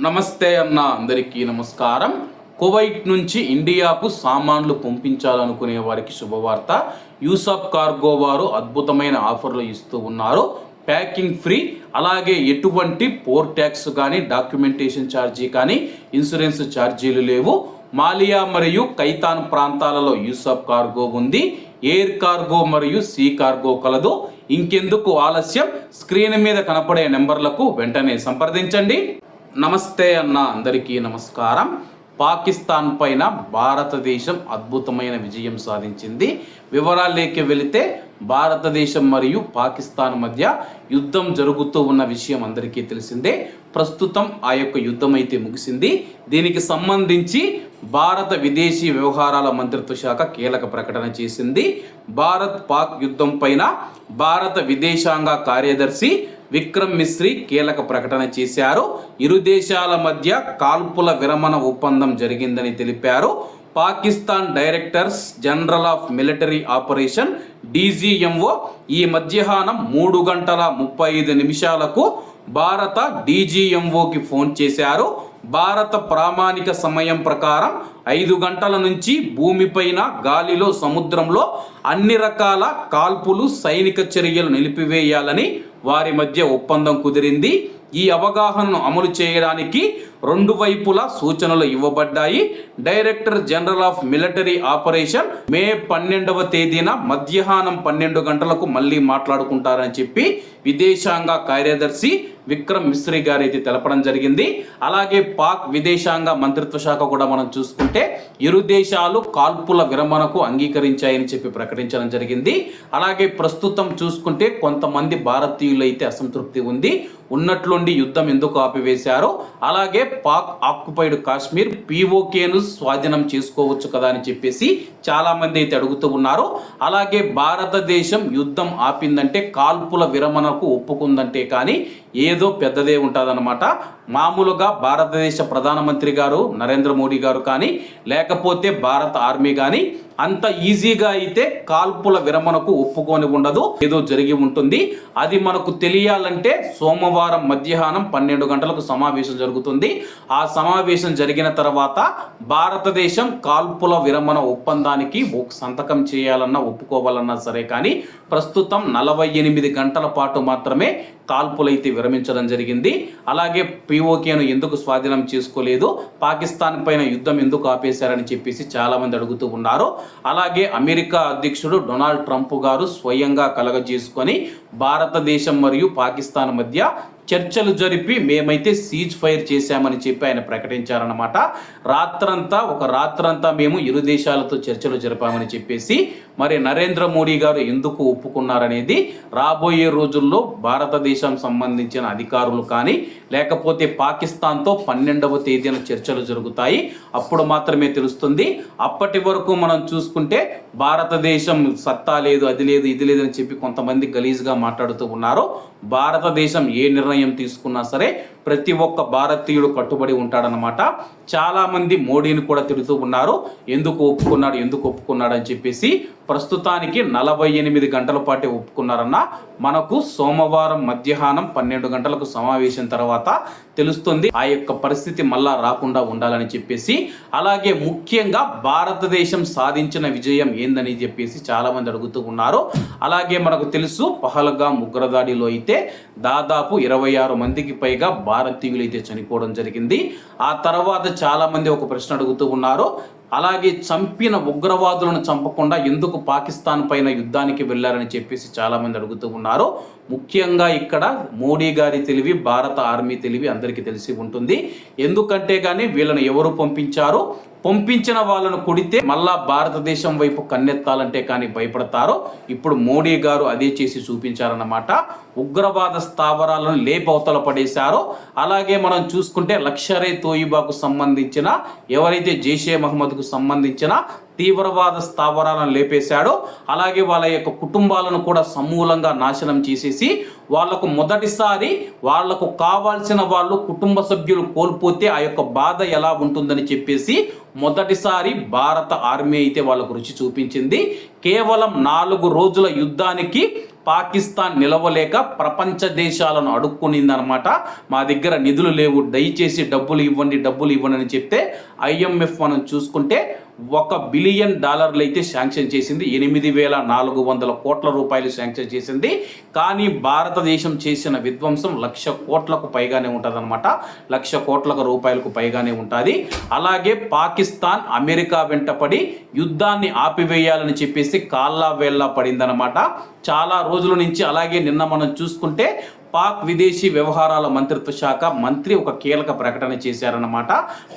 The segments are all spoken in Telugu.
నమస్తే అన్న అందరికీ నమస్కారం. కువైట్ నుంచి ఇండియాకు సామాన్లు పంపించాలనుకునే వారికి శుభవార్త. యూసఫ్ కార్గో వారు అద్భుతమైన ఆఫర్లు ఇస్తూ ఉన్నారు. ప్యాకింగ్ ఫ్రీ అలాగే ఎటువంటి పోర్ ట్యాక్స్ కానీ డాక్యుమెంటేషన్ ఛార్జీ కానీ ఇన్సూరెన్స్ ఛార్జీలు లేవు. మాలియా మరియు కైతాన్ ప్రాంతాలలో యూసాఫ్ కార్గో ఉంది. ఎయిర్ కార్గో మరియు సీ కార్గో కలదు. ఇంకెందుకు ఆలస్యం? స్క్రీన్ మీద కనపడే నెంబర్లకు వెంటనే సంప్రదించండి. నమస్తే అన్న అందరికీ నమస్కారం. పాకిస్తాన్ పైన భారతదేశం అద్భుతమైన విజయం సాధించింది. వివరాల్లోకి వెళితే భారతదేశం మరియు పాకిస్తాన్ మధ్య యుద్ధం జరుగుతూ ఉన్న విషయం అందరికీ తెలిసిందే. ప్రస్తుతం ఆ యొక్క యుద్ధం అయితే ముగిసింది. దీనికి సంబంధించి భారత విదేశీ వ్యవహారాల మంత్రిత్వ శాఖ కీలక ప్రకటన చేసింది. భారత్ పాక్ యుద్ధం పైన భారత విదేశాంగ కార్యదర్శి విక్రమ్ మిశ్రీ కీలక ప్రకటన చేశారు. ఇరు దేశాల మధ్య కాల్పుల విరమణ ఒప్పందం జరిగిందని తెలిపారు. Pakistan directors general of military operation DGMO ఈ మధ్యాహ్నం మూడు గంటల ముప్పై ఐదు నిమిషాలకు భారత డీజీఎంఓకి ఫోన్ చేశారు. భారత ప్రామాణిక సమయం ప్రకారం ఐదు గంటల నుంచి భూమిపైన గాలిలో సముద్రంలో అన్ని రకాల కాల్పులు సైనిక చర్యలు నిలిపివేయాలని వారి మధ్య ఒప్పందం కుదిరింది. ఈ అవగాహనను అమలు చేయడానికి రెండు వైపులా సూచనలు ఇవ్వబడ్డాయి. Director general of military operation May పన్నెండవ తేదీన మధ్యాహ్నం పన్నెండు గంటలకు మళ్ళీ మాట్లాడుకుంటారని చెప్పి విదేశాంగ కార్యదర్శి విక్రమ్ మిశ్రీ గారు అయితే తెలపడం జరిగింది. అలాగే పాక్ విదేశాంగ మంత్రిత్వ శాఖ కూడా మనం చూసుకుంటే ఇరు దేశాలు కాల్పుల విరమణకు అంగీకరించాయని చెప్పి ప్రకటించడం జరిగింది. అలాగే ప్రస్తుతం చూసుకుంటే కొంతమంది భారతీయులు అయితే అసంతృప్తి ఉంది. ఉన్నట్లుండి యుద్ధం ఎందుకు ఆపివేశారో? అలాగే పాక్ ఆక్యుపైడ్ కాశ్మీర్ పీఓకేను స్వాధీనం చేసుకోవచ్చు కదా అని చెప్పేసి చాలామంది అయితే అడుగుతూ ఉన్నారు. అలాగే భారతదేశం యుద్ధం ఆపిందంటే కాల్పుల విరమణకు ఒప్పుకుందంటే కానీ ఏదో పెద్దదే ఉంటుందన్నమాట. మామూలుగా భారతదేశ ప్రధానమంత్రి గారు నరేంద్ర మోడీ గారు కానీ లేకపోతే భారత ఆర్మీ కానీ అంత ఈజీగా అయితే కాల్పుల విరమణకు ఒప్పుకొని ఉండదు ఏదో జరిగి ఉంటుంది. అది మనకు తెలియాలంటే సోమవారం మధ్యాహ్నం పన్నెండు గంటలకు సమావేశం జరుగుతుంది. ఆ సమావేశం జరిగిన తర్వాత భారతదేశం కాల్పుల విరమణ ఒప్పందానికి ఒక సంతకం చేయాలన్నా ఒప్పుకోవాలన్నా సరే కానీ ప్రస్తుతం నలభై ఎనిమిది గంటల పాటు మాత్రమే కాల్పులైతే విరమించడం జరిగింది. అలాగే పిఓకేను ఎందుకు స్వాధీనం చేసుకోలేదు? పాకిస్తాన్ పైన యుద్ధం ఎందుకు ఆపేశారని చెప్పేసి చాలామంది అడుగుతూ ఉన్నారు. అలాగే అమెరికా అధ్యక్షుడు డొనాల్డ్ ట్రంప్ గారు స్వయంగా కలగజేసుకొని భారతదేశం మరియు పాకిస్తాన్ మధ్య చర్చలు జరిపి మేమైతే సీజ్ ఫైర్ చేశామని చెప్పి ఆయన ప్రకటించారన్నమాట. రాత్రంతా ఒక రాత్రంతా మేము ఇరు దేశాలతో చర్చలు జరిపామని చెప్పేసి మరి నరేంద్ర మోడీ గారు ఎందుకు ఒప్పుకున్నారనేది రాబోయే రోజుల్లో భారతదేశం సంబంధించిన అధికారులు కానీ లేకపోతే పాకిస్తాన్తో పన్నెండవ తేదీన చర్చలు జరుగుతాయి. అప్పుడు మాత్రమే తెలుస్తుంది. అప్పటి వరకు మనం చూసుకుంటే భారతదేశం సత్తా లేదు అది లేదు ఇది లేదని చెప్పి కొంతమంది గలీజ్గా మాట్లాడుతూ ఉన్నారు. భారతదేశం ఏ నిర్ణయం తీసుకున్నా సరే ప్రతి ఒక్క భారతీయుడు కట్టుబడి ఉంటాడనమాట చాలామంది మోడీని కూడా తిడుతూ ఉన్నారు. ఎందుకు ఒప్పుకున్నాడు? ఎందుకు ఒప్పుకున్నాడు? అని చెప్పేసి ప్రస్తుతానికి నలభై ఎనిమిది గంటల పాటు ఒప్పుకున్నారన్న మనకు సోమవారం మధ్యాహ్నం పన్నెండు గంటలకు సమావేశం తర్వాత తెలుస్తుంది. ఆ యొక్క పరిస్థితి మళ్ళా రాకుండా ఉండాలని చెప్పేసి అలాగే ముఖ్యంగా భారతదేశం సాధించిన విజయం ఏందని చెప్పేసి చాలా మంది అడుగుతూ ఉన్నారు. అలాగే మనకు తెలుసు పహల్గా ఉగ్రదాడిలో అయితే దాదాపు ఇరవై ఆరు మందికి పైగా భారతీయులు అయితే చనిపోవడం జరిగింది. ఆ తర్వాత చాలా మంది ఒక ప్రశ్న అడుగుతూ ఉన్నారు. అలాగే చంపిన ఉగ్రవాదులను చంపకుండా ఎందుకు పాకిస్తాన్ పైన యుద్ధానికి వెళ్ళారని చెప్పేసి చాలామంది అడుగుతూ ఉన్నారు. ముఖ్యంగా ఇక్కడ మోడీ గారి తెలివి భారత ఆర్మీ తెలివి అందరికీ తెలిసి ఉంటుంది. ఎందుకంటే కానీ వీళ్ళని ఎవరు పంపించారు? పంపించిన వాళ్ళను కొడితే మళ్ళా భారతదేశం వైపు కన్నెత్తాలంటే కానీ భయపడతారో? ఇప్పుడు మోడీ గారు అదే చేసి చూపించారన్నమాట. ఉగ్రవాద స్థావరాలను లేపవతల పడేశారో? అలాగే మనం చూసుకుంటే లక్షరే తోయిబాకు సంబంధించిన ఎవరైతే జైషే మహమ్మద్కు సంబంధించిన తీవ్రవాద స్థావరాలను లేపేశాడో అలాగే వాళ్ళ యొక్క కుటుంబాలను కూడా సమూలంగా నాశనం చేసేసి వాళ్ళకు మొదటిసారి వాళ్ళకు కావాల్సిన వాళ్ళు కుటుంబ సభ్యులు కోల్పోతే ఆ యొక్క బాధ ఎలా ఉంటుందని చెప్పేసి మొదటిసారి భారత ఆర్మీ అయితే వాళ్ళకు రుచి చూపించింది. కేవలం నాలుగు రోజుల యుద్ధానికి పాకిస్తాన్ నిలవలేక ప్రపంచ దేశాలను అడుక్కునిందనమాట మా దగ్గర నిధులు లేవు. దయచేసి డబ్బులు ఇవ్వండి డబ్బులు ఇవ్వండి అని చెప్తే ఐఎంఎఫ్ మనం చూసుకుంటే ఒక బిలియన్ డాలర్లు అయితే శాంక్షన్ చేసింది. ఎనిమిది వేల నాలుగు వందల కోట్ల రూపాయలు శాంక్షన్ చేసింది. కానీ భారతదేశం చేసిన విధ్వంసం లక్ష కోట్లకు పైగానే ఉంటుందన్నమాట. లక్ష కోట్లకు రూపాయలకు పైగానే ఉంటుంది. అలాగే పాకిస్తాన్ అమెరికా వెంటపడి యుద్ధాన్ని ఆపివేయాలని చెప్పేసి కాల్లా వేళ్ళ పడిందనమాట చాలా రోజుల నుంచి అలాగే నిన్న మనం చూసుకుంటే పాక్ విదేశీ వ్యవహారాల మంత్రిత్వ శాఖ మంత్రి ఒక కీలక ప్రకటన చేశారన్నమాట.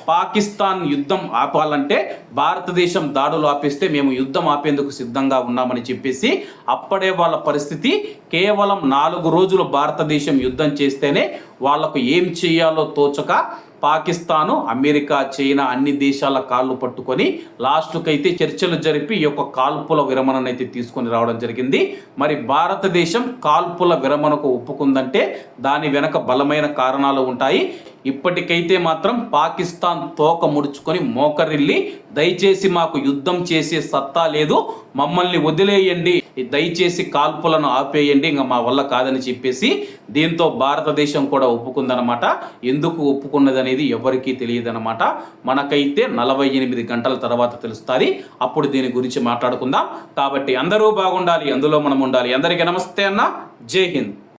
పాకిస్తాన్ యుద్ధం ఆపాలంటే భారతదేశం దాడులు ఆపేస్తే మేము యుద్ధం ఆపేందుకు సిద్ధంగా ఉన్నామని చెప్పేసి అప్పుడే వాళ్ళ పరిస్థితి కేవలం నాలుగు రోజులు భారతదేశం యుద్ధం చేస్తేనే వాళ్ళకు ఏం చేయాలో తోచక పాకిస్తాను అమెరికా చైనా అన్ని దేశాల కాళ్ళు పట్టుకొని లాస్ట్కైతే చర్చలు జరిపి ఈ యొక్క కాల్పుల విరమణనైతే తీసుకొని రావడం జరిగింది. మరి భారతదేశం కాల్పుల విరమణకు ఒప్పుకుందంటే దాని వెనక బలమైన కారణాలు ఉంటాయి. ఇప్పటికైతే మాత్రం పాకిస్తాన్ తోక ముడుచుకొని మోకరిల్లి దయచేసి మాకు యుద్ధం చేసే సత్తా లేదు. మమ్మల్ని వదిలేయండి. దయచేసి కాల్పులను ఆపేయండి ఇంకా మా వల్ల కాదని చెప్పేసి దీంతో భారతదేశం కూడా ఒప్పుకుందనమాట ఎందుకు ఒప్పుకున్నది అనేది ఎవరికీ తెలియదనమాట మనకైతే నలభై ఎనిమిది గంటల తర్వాత తెలుస్తుంది. అప్పుడు దీని గురించి మాట్లాడుకుందాం. కాబట్టి అందరూ బాగుండాలి అందులో మనం ఉండాలి. అందరికీ నమస్తే అన్న. జై హింద్.